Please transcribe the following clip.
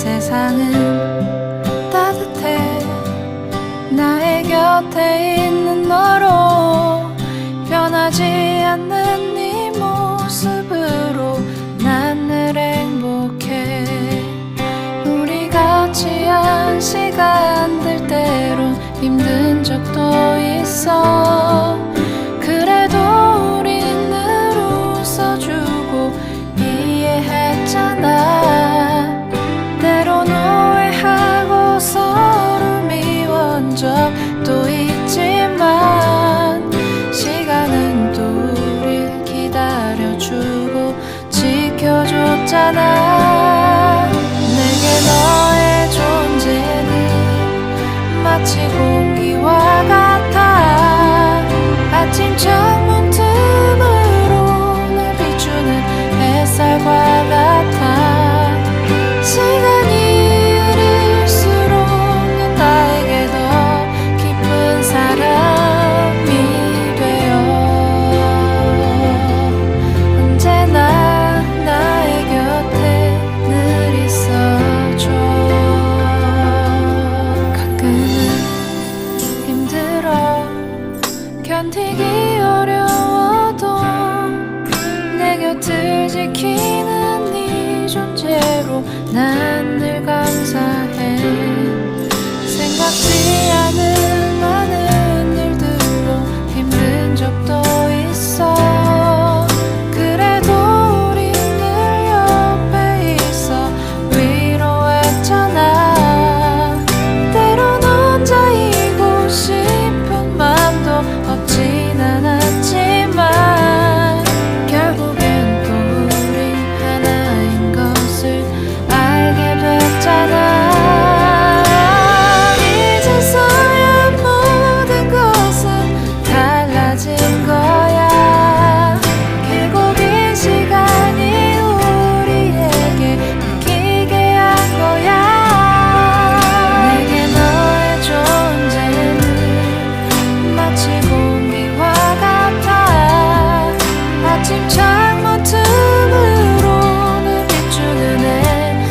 세상은 따뜻해. 나의 곁에 있는 너로 변하지 않는 네 모습으로 난 늘 행복해. 우리 같이 한 시간들 때론 힘든 적도 있어 지켜줬잖아. 내게 너의 존재는 마치 공기와 같아. 아침처럼 견디기 어려워도 내 곁을 지키는 네 존재로 난 늘 감사해.